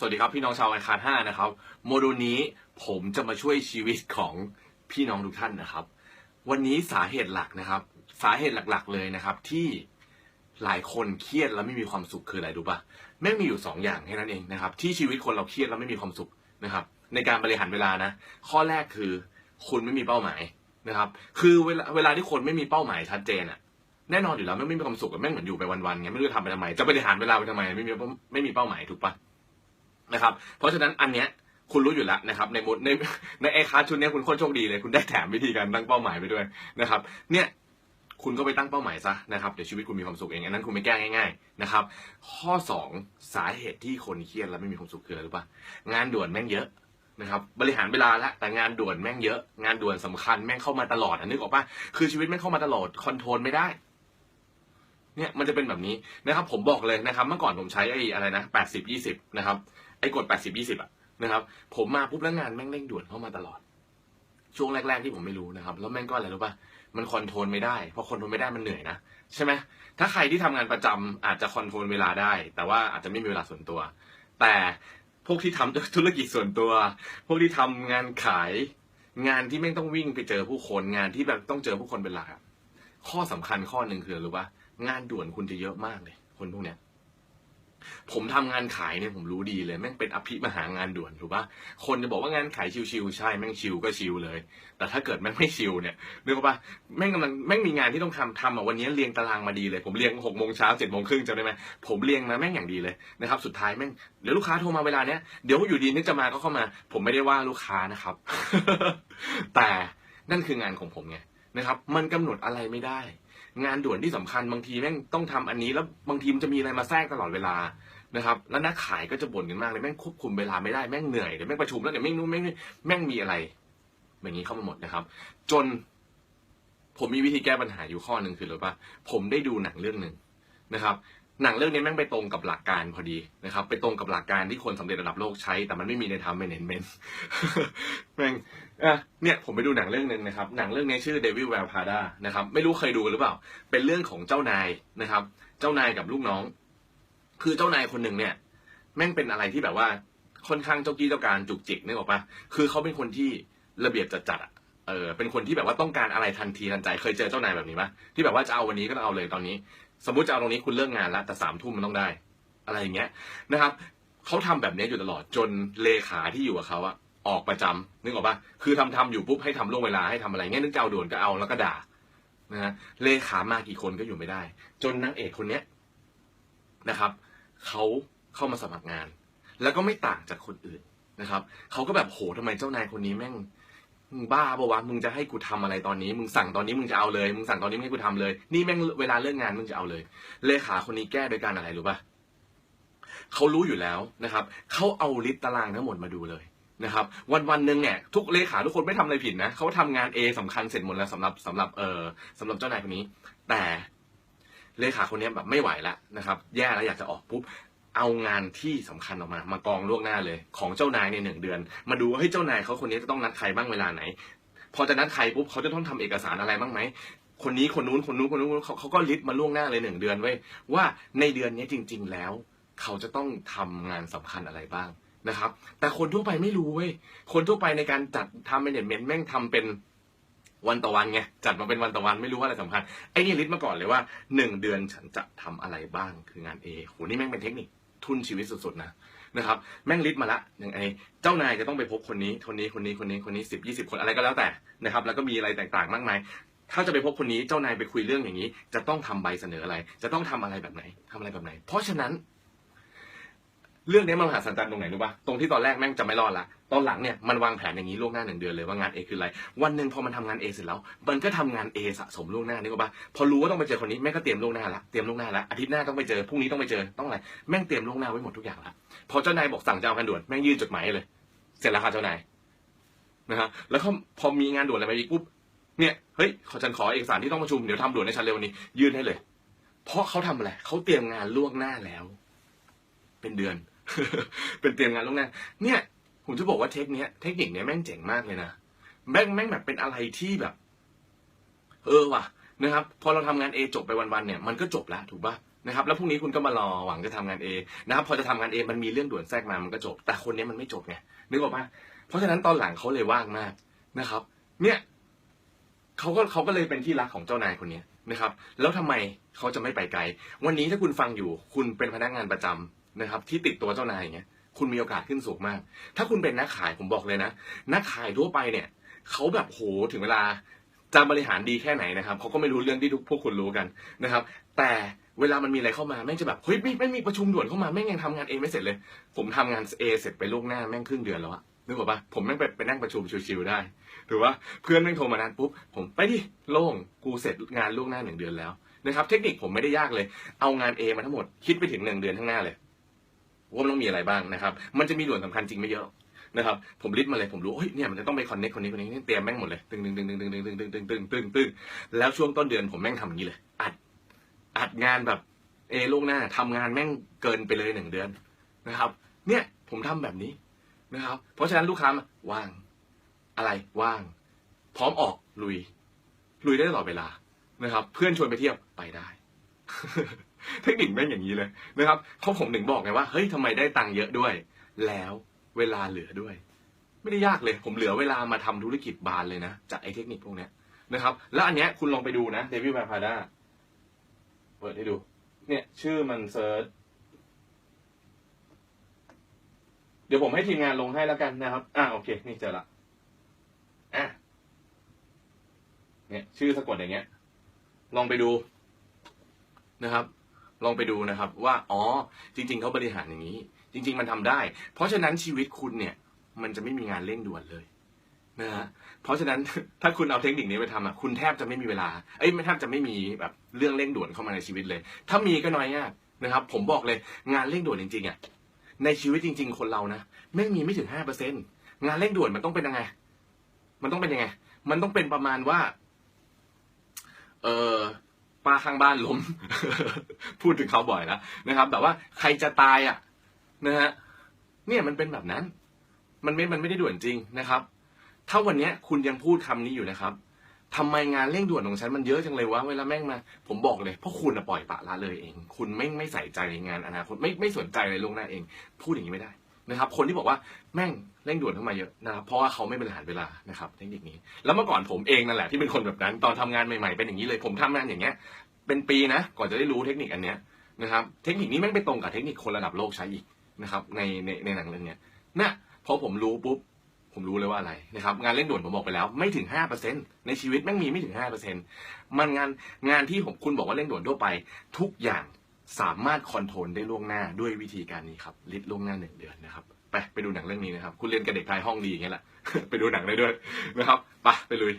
สวัสดีครับพี่น้องชาวไอคาห้านะครับโมดูลนี้ผมจะมาช่วยชีวิตของพี่น้องทุกท่านนะครับ วันนี้สาเหตุหลักนะครับ สาเหตุหลักๆเลยนะครับ ที่หลายคนเครียดแล้วไม่มีความสุขคืออะไรรู้ปะแม่งมีอยู่สองอย่างแค่นั้นเองนะครับ ที่ชีวิตคนเราเครียดแล้วไม่มีความสุขนะครับ ในการบริหารเวลานะ ข้อแรกคือคุณไม่มีเป้าหมายนะครับ คือเวลาเวลาที่คนไม่มีเป้าหมายชัดเจนอะแน่นอนอยู่แล้วแม่ไม่มีความสุขแม่งเหมือนอยู่ไปวันๆไงไม่รู้จะทำไปทำไมจะบริหารเวลาไปทำไมไม่มีไม่มีเป้าหมายถูกปะ นะครับ เพราะฉะนั้นอันเนี้ยคุณรู้อยู่แล้วนะครับในมดในในไอคาชุดเนี้ยคุณโคตรโชคดีเลย คุณได้แถมวิธีการตั้งเป้าหมายไปด้วยนะครับ เนี่ยคุณก็ไปตั้งเป้าหมายซะนะครับเดี๋ยวชีวิตคุณมีความสุขเองอันนั้นคุณไม่แก้ง่ายๆนะครับ ข้อสองสาเหตุที่คนเครียดแล้วไม่มีความสุขคืออะไรรู้ปะงานด่วนแม่งเยอะนะครับบริหารเวลาล้วแต่งานด่วนแม่งเยอะ งานด่วนสำคัญแม่งเข้ามาตลอดอะนึกออกปะคือชีวิตแม่งเข้ามาตลอดคอนโทรลไม่ได้เนี่ยมันจะเป็นแบบนี้นะครับ ผมบอกเลยนะครับ เมื่อก่อนผมใช้ไอ้อะไรนะแปดสิบยี่สิบนะครับ ไอ้กฎแปดสิบยี่สิบอะนะครับ ผมมาปุ๊บแล้วงานแม่งเร่งด่วนเข้ามาตลอด ช่วงแรก ๆที่ผมไม่รู้นะครับ แล้วแม่งก็อะไรรู้ป่ะมันคอนโทรลไม่ได้พอคอนโทรลไม่ได้มันเหนื่อยนะใช่ไหมถ้าใครที่ทำงานประจำอาจจะคอนโทรลเวลาได้ แต่ว่าอาจจะไม่มีเวลาส่วนตัว แต่พวกที่ทำธุรกิจส่วนตัว พวกที่ทำงานขาย งานที่ไม่งต้องวิ่งไปเจอผู้คนงานที่แบบต้องเจอผู้คนเป็นหลักข้อสำคัญข้อหนึ่งคืออะไรรู้ป่ะงานด่วนคุณจะเยอะมากเลยคนพวกเนี้ย ผมทำงานขายเนี่ยผมรู้ดีเลยแม่งเป็นอภิมหางานด่วนถูกปะคนจะบอกว่างานขายชิวๆใช่แม่งชิวก็ชิวเลย แต่ถ้าเกิดแม่งไม่ชิวเนี่ยนึกออกปะแม่งกำลังแม่งมีงานที่ต้องทำทำอะวันนี้เรียงตารางมาดีเลย ผมเรียงหกโมงเช้าเจ็ดโมงครึ่งจำได้ไหมผมเรียงมาแม่งอย่างดีเลยนะครับสุดท้ายแม่งเดี๋ยวลูกค้าโทรมาเวลาเนี้ยเดี๋ยวอยู่ดีนึกจะมาก็เข้ามา ผมไม่ได้ว่าลูกค้านะครับ แต่นั่นคืองานของผมไงนะครับ มันกำหนดอะไรไม่ได้ งานด่วนที่สำคัญบางทีแม่งต้องทำอันนี้แล้วบางทีมันจะมีอะไรมาแทรกตลอดเวลานะครับ แล้วนักขายก็จะบ่นกันมากเลยแม่งควบคุมเวลาไม่ได้แม่งเหนื่อยเดี๋ยวแม่งประชุมแล้วเดี๋ยวแม่งนู้นแม่งนี่แม่งมีอะไรแบบนี้เข้ามาหมดนะครับ จน ผมมีวิธีแก้ปัญหาอยู่ข้อหนึ่งคืออะไรปะผมได้ดูหนังเรื่องหนึ่งนะครับ หนังเรื่องนี้แม่งไปตรงกับหลักการพอดีนะครับ ไปตรงกับหลักการที่คนสำเร็จระดับโลกใช้ แต่มันไม่มีในทำเมนเมนแม่งอะเนี่ยผมไปดูหนังเรื่องหนึ่งนะครับ หนังเรื่องนี้ชื่อ Devil Wears Prada นะครับ ไม่รู้เคยดูหรือเปล่า เป็นเรื่องของเจ้านายนะครับ เจ้านายกับลูกน้อง คือเจ้านายคนหนึ่งเนี่ย แม่งเป็นอะไรที่แบบว่าค่อนข้างเจ้ากี้เจ้าการจุกจิกนึกออกปะคือเขาเป็นคนที่ระเบียบจัดจัดอะเออเป็นคนที่แบบว่าต้องการอะไรทันทีทันใจ เคยเจอเจ้านายแบบนี้ปะที่แบบว่าจะเอาวันนี้ก็ต้องเอาเลยตอนนี้ สมมติจะเอาตรงนี้คุณเลิกงานแล้วแต่สามทุ่มมันต้องได้ อะไรอย่างเงี้ยนะครับเขาทำแบบนี้อยู่ตลอดจนเลขาที่อยู่กับเขาอะออกประจำนึกออกปะคือทำทำอยู่ปุ๊บให้ทำล่วงเวลาให้ทำอะไรเงี้ยนึกจะเอาด่วนก็เอาแล้วก็ด่านะฮะเลขามากี่คนก็อยู่ไม่ได้ จนนางเอกคนเนี้ยนะครับเขาเข้ามาสมัครงาน แล้วก็ไม่ต่างจากคนอื่นนะครับเขาก็แบบโหทำไมเจ้านายคนนี้แม่ง มึงบ้าปะวะมึงจะให้กูทำอะไรตอนนี้ มึงสั่งตอนนี้มึงจะเอาเลย มึงสั่งตอนนี้มึงให้กูทำเลย นี่แม่งเวลาเลิกงานมึงจะเอาเลย เลขาคนนี้แก้โดยการอะไรรู้ปะเขารู้อยู่แล้วนะครับ เขาเอาลิสต์ตารางทั้งหมดมาดูเลยนะครับ วันวันหนึ่งเนี่ยทุกเลขาทุกคนไม่ทำอะไรผิดนะเขาทำงาน A สำคัญเสร็จหมดแล้วสำหรับสำหรับเออสำหรับเจ้านายคนนี้ แต่เลขาคนนี้แบบไม่ไหวแล้วนะครับ แย่แล้วอยากจะออกปุ๊บ เอางานที่สำคัญออกมา มากองล่วงหน้าเลย ของเจ้านายในหนึ่งเดือน มาดูว่าเฮ้ยเจ้านายเขาคนนี้จะต้องนัดใครบ้างเวลาไหน พอจะนัดใครปุ๊บเขาจะต้องทำเอกสารอะไรบ้างไหมคนนี้คนนู้นคนนู้นคนนู้นเขาเขาก็ลิสต์มาล่วงหน้าเลยหนึ่งเดือนไว้ยว่าในเดือนนี้จริง ๆ แล้ว เขาจะต้องทำงานสำคัญอะไรบ้างนะครับ แต่คนทั่วไปไม่รู้เว้ยคนทั่วไปในการจัดทำเมนเน็ตแมนแม่งทำเป็นวันต่อวันไงจัดมาเป็นวันต่อวันไม่รู้ว่าอะไรสำคัญไอ้นี่ลิสต์มาก่อนเลยว่าหนึ่งเดือนฉันจะทำอะไรบ้างคืองาน A โหนี่แม่งเป็นเทคนิค ทุนชีวิตสุดๆนะนะครับแม่งลิสต์มาละอย่างไอเจ้านายจะต้องไปพบคนนี้คนนี้คนนี้คนนี้คนนี้สิบยี่สิบคนอะไรก็แล้วแต่นะครับ แล้วก็มีอะไรต่างๆ มากมายถ้าจะไปพบคนนี้เจ้านายไปคุยเรื่องอย่างนี้ จะต้องทำใบเสนออะไร จะต้องทำอะไรแบบไหนทำอะไรแบบไหน เพราะฉะนั้น เรื่องนี้มันมหัศจรรย์ตรงไหนรู้ป่ะตรงที่ตอนแรกแม่งจะไม่รอดละตอนหลังเนี่ยมันวางแผนอย่างนี้ล่วงหน้าหนึ่งเดือนเลยว่างาน A คืออะไร วันหนึ่งพอมันทำงาน A เสร็จแล้ว มันก็ทำงาน A สะสมล่วงหน้านึกออกป่ะพอรู้ว่าต้องไปเจอคนนี้แม่งก็เตรียมล่วงหน้าละเตรียมล่วงหน้าละอาทิตย์หน้าต้องไปเจอพรุ่งนี้ต้องไปเจอต้องอะไรแม่งเตรียมล่วงหน้าไว้หมดทุกอย่างละพอเจ้านายบอกสั่งจะเอางานด่วนแม่งยื่นจดหมายเลย เสร็จแล้วค่ะเจ้านายนะฮะแล้วก็พอมีงานด่วนอะไรมาอีกปุ๊บเนี่ยเฮ้ยขอฉันขอเอกสารที่ต้องประชุมเดี๋ยวทำด่วนในชั้นเร็ววันนี้ ยื่นให้เลย เพราะเขาทำอะไรเขาเตรียมงานล่วงหน้าแล้ว เป็นเดือน เป็นเตรียมงานล่วงหน้าเนี่ยผมจะบอกว่าเทคเนี้ยเทคนิคเนี้ยแม่งเจ๋งมากเลยนะแม่งแม่งแบบเป็นอะไรที่แบบ เออว่ะนะครับ พอเราทำงาน A จบไปวันๆเนี่ยมันก็จบแล้วถูกป่ะนะครับ แล้วพรุ่งนี้คุณก็มารอหวังจะทำงาน A นะครับ พอจะทำงาน A มันมีเรื่องด่วนแทรกมามันก็จบ แต่คนนี้มันไม่จบไงนึกออกปะเพราะฉะนั้นตอนหลังเขาเลยว่างมากนะครับ เนี่ยเขาก็เขาก็เลยเป็นที่รักของเจ้านายคนนี้นะครับ แล้วทำไมเขาจะไม่ไปไกล วันนี้ถ้าคุณฟังอยู่ คุณเป็นพนักงานประจำ นะครับ ที่ติดตัวเจ้านายอย่างเงี้ยคุณมีโอกาสขึ้นสูงมาก ถ้าคุณเป็นนักขายผมบอกเลยนะนักขายทั่วไปเนี่ยเขาแบบโหถึงเวลาจะบริหารดีแค่ไหนนะครับเขาก็ไม่รู้เรื่องที่ทุกพวกคุณรู้กันนะครับ แต่เวลามันมีอะไรเข้ามาแม่งจะแบบเฮ้ยไม่ไม่มีประชุมด่วนเข้ามาแม่งยังทำงานเองไม่เสร็จเลย ผมทำงานเอเสร็จไปล่วงหน้าแม่งครึ่งเดือนแล้วอะนึกออกปะผมแม่งไปไปนั่งประชุมชิวๆได้หรือว่าเพื่อนแม่งโทรมานัดปุ๊บผมไปดิโล่งกูเสร็จงานล่วงหน้าหนึ่งเดือนแล้วนะครับ เทคนิคผมไม่ได้ยากเลย เอางาน A มาทั้งหมดคิดไปถึงหนึ่งเดือนข้างหน้าเลย ว่ามันต้องมีอะไรบ้างนะครับ มันจะมีด่วนสำคัญจริงไม่เยอะนะครับ ผมลิสต์มาเลยผมรู้เฮ้ยเนี่ยมันจะต้องไปคอนเน็กคนนี้คนนี้เตรียมแม่งหมดเลยตึงตึงตึงตึงตึงตึงตึงตึงตึงตึงตึงตึงแล้วช่วงต้นเดือนผมแม่งทำอย่างนี้เลย อัดอัดงานแบบเอล่วงหน้าทำงานแม่งเกินไปเลยหนึ่งเดือนนะครับ เนี่ยผมทำแบบนี้นะครับ เพราะฉะนั้นลูกค้าว่าง อะไรว่าง พร้อมออกลุย ลุยได้ตลอดเวลานะครับ เพื่อนชวนไปเที่ยวไปได้ เทคนิคแม่งอย่างนี้เลยนะครับเขาผมถึงบอกไงว่าเฮ้ยทำไมได้ตังค์เยอะด้วย แล้วเวลาเหลือด้วย ไม่ได้ยากเลย ผมเหลือเวลามาทำธุรกิจบานเลยนะ จากไอ้เทคนิคพวกนี้นะครับ แล้วอันเนี้ยคุณลองไปดูนะเดวิดมาพาด้าเปิดให้ดู เนี่ย ชื่อมันเซิร์ชเดี๋ยวผมให้ทีมงานลงให้แล้วกันนะครับ อ่าโอเค นี่เจอละอะเนี่ย ชื่อสะกดอย่างเงี้ย ลองไปดูนะครับ ลองไปดูนะครับว่าอ๋อจริง ๆเขาบริหารอย่างนี้ จริง ๆ มันทำได้ เพราะฉะนั้นชีวิตคุณเนี่ย มันจะไม่มีงานเร่งด่วนเลยนะฮะเพราะฉะนั้นถ้าคุณเอาเทคนิคนี้ไปทำอะคุณแทบจะไม่มีเวลาเอ้ยไม่แทบจะไม่มีแบบเรื่องเร่งด่วนเข้ามาในชีวิตเลย ถ้ามีก็น้อยมากนะครับ ผมบอกเลยงานเร่งด่วนจริงๆอะในชีวิตจริง ๆ คนเรานะไม่มีไม่ถึงห้าเปอร์เซ็นงานเร่งด่วนมันต้องเป็นยังไง มันต้องเป็นยังไง มันต้องเป็นประมาณว่า เออ ป้าข้างบ้านล้ม พูดถึงเขาบ่อยแล้วนะครับแบบว่าใครจะตายอะนะฮะเนี่ยมันเป็นแบบนั้น มันไม่ มันไม่ได้ด่วนจริงนะครับ ถ้าวันเนี้ยคุณยังพูดคำนี้อยู่นะครับทำไมงานเร่งด่วนของฉันมันเยอะจังเลยวะเวลาแม่งมา ผมบอกเลยเพราะคุณปล่อยปะละเลยเอง คุณไม่ไม่ใส่ใจในงานอนาคตไม่ไม่สนใจเลยล่วงหน้าเอง พูดอย่างนี้ไม่ได้ นะครับ คนที่บอกว่าแม่งเร่งด่วนเข้ามาเยอะนะครับเพราะว่าเขาไม่บริหารเวลานะครับเทคนิคนี้ แล้วเมื่อก่อนผมเองนั่นแหละที่เป็นคนแบบนั้น ตอนทำงานใหม่ๆเป็นอย่างนี้เลยผมทำงานอย่างเงี้ย เป็นปีนะก่อนจะได้รู้เทคนิคอันเนี้ยนะครับ เทคนิคนี้แม่งไปตรงกับเทคนิคคนระดับโลกใช้อีกนะครับ ในในในหนังเรื่องเนี้ยนะพอผมรู้ปุ๊บผมรู้เลยว่าอะไรนะครับงานเร่งด่วนผมบอกไปแล้ว ไม่ถึงห้าเปอร์เซ็นในชีวิตแม่งมีไม่ถึงห้าเปอร์เซ็นมันงานงานที่ผมคุณบอกว่าเร่งด่วนทั่วไป ทุกอย่าง สามารถคอนโทรลได้ล่วงหน้าด้วยวิธีการนี้ครับลิดล่วงหน้าหนึ่งเดือนนะครับไปไปดูหนังเรื่องนี้นะครับ คุณเรียนกับเด็กไทยห้องดีอย่างเงี้ยแหละ ไปดูหนังได้ด้วยนะครับไปไปลุย